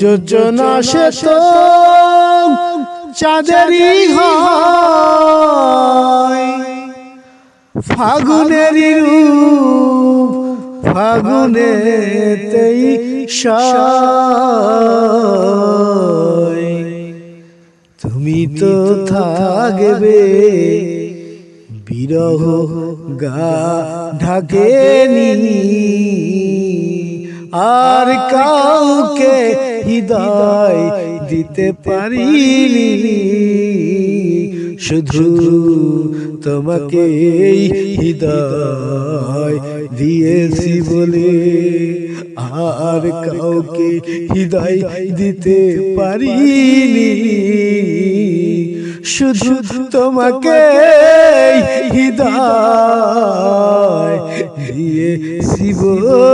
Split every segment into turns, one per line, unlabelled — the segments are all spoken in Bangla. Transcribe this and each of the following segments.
যোজনা সে তো চাঁদেরই ফাগুনেরই রূপ ফাগুনেতেই তুমি তো থাকবে বিরহ গা ঢাকেনি আর কাউকে হৃদয় দিতে পারিনি। শুধু তোমাকে হৃদয় দিয়েছি বলে আর কাউকে হৃদয় দিতে পারিনি। শুধু তোমাকে হৃদয় দিয়েছি বলে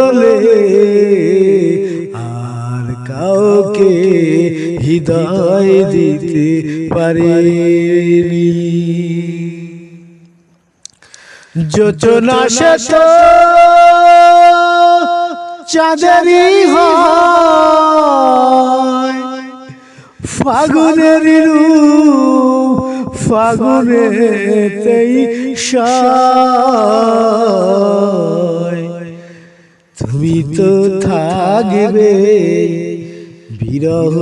হৃদয় দিতে পারিনি। যোজনা সে তো চাঁদেরই হয়। ফাগুনের রূপ ফাগুনেতেই তুমি তো থাকবে বিরহ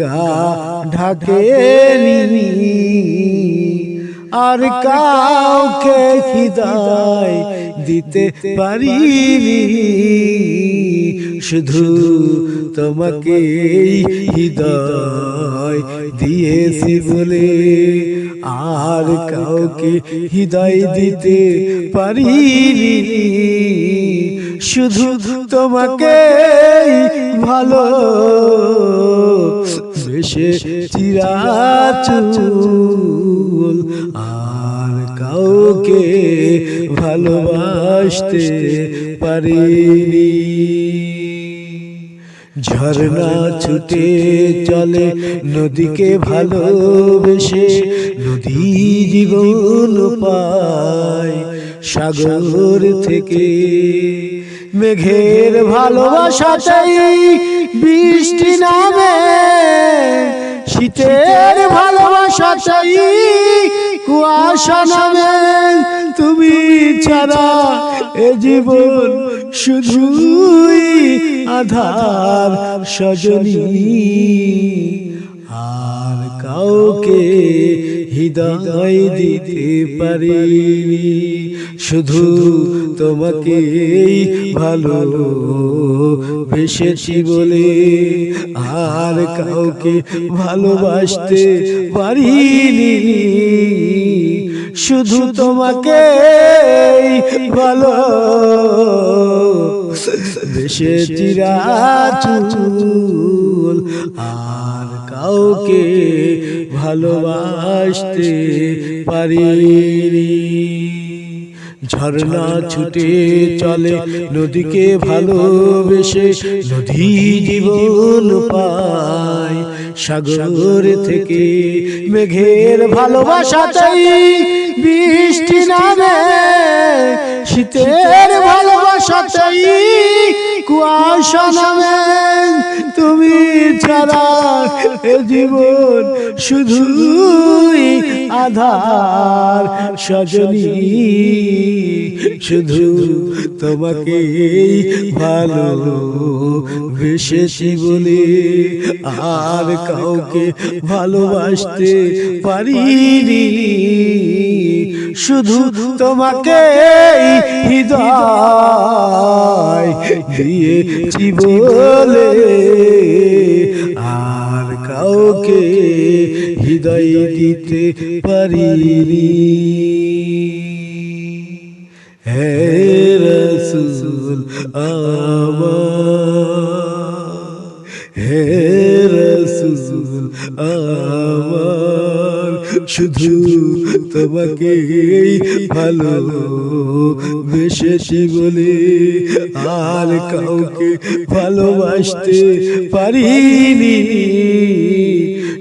গা ঢাকেনি আর কাউকে হৃদয় দিতে পারিনি। শুধু তোমাকে হৃদয় দিয়েছি বলে আর কাউকে হৃদয় দিতে পারিনি। শুধু তোমাকে ভালো বেশে চিরাচুল। আর কাউকে ভালোবাসতে পারিনি। ঝর্ণা ছুটে চলে নদীকে ভালোবেসে নদী জীবন পায় সাগর থেকে। মেঘের ভালোবাসাতেই বৃষ্টি নামে। শীতের ভালোবাসাতেই কুয়াশা নামে। তুমি ছাড়া এ জীবন শুধুই আধার সজনী। আর কাউকে হৃদয় দিতে পারিনি, শুধু তোমাকে ভালো ভেসেছি বলে আর কাউকে ভালোবাসতে পারিনি, শুধু তোমাকে ভালো বেশে চিরাচুল, আর কাউকে ভালোবাসতে পারি ঝর্ণা ছুটে চলে, নদীকে ভালোবেসে নদী জীবন পায়। সাগর থেকে মেঘের ভালোবাসা চাই, বৃষ্টি নামে শীতের ভালোবাসাতেই কুয়াশা নামে। তুমি ছাড়া এ জীবন শুধুই আধার সজনী। শুধু তোমাকে ভালো বেসেছি বলে আর কাউকে ভালোবাসতে পারিনি। শুধু তোমাকে হৃদয় দিয়েছি বলে আর কাউকে হৃদয় দিতে পারিনি। হে রসুল হে রসুল শুধু তোমাকে ভালো বেসেছি বলে আর কাউকে ভালোবাসতে পারিনি।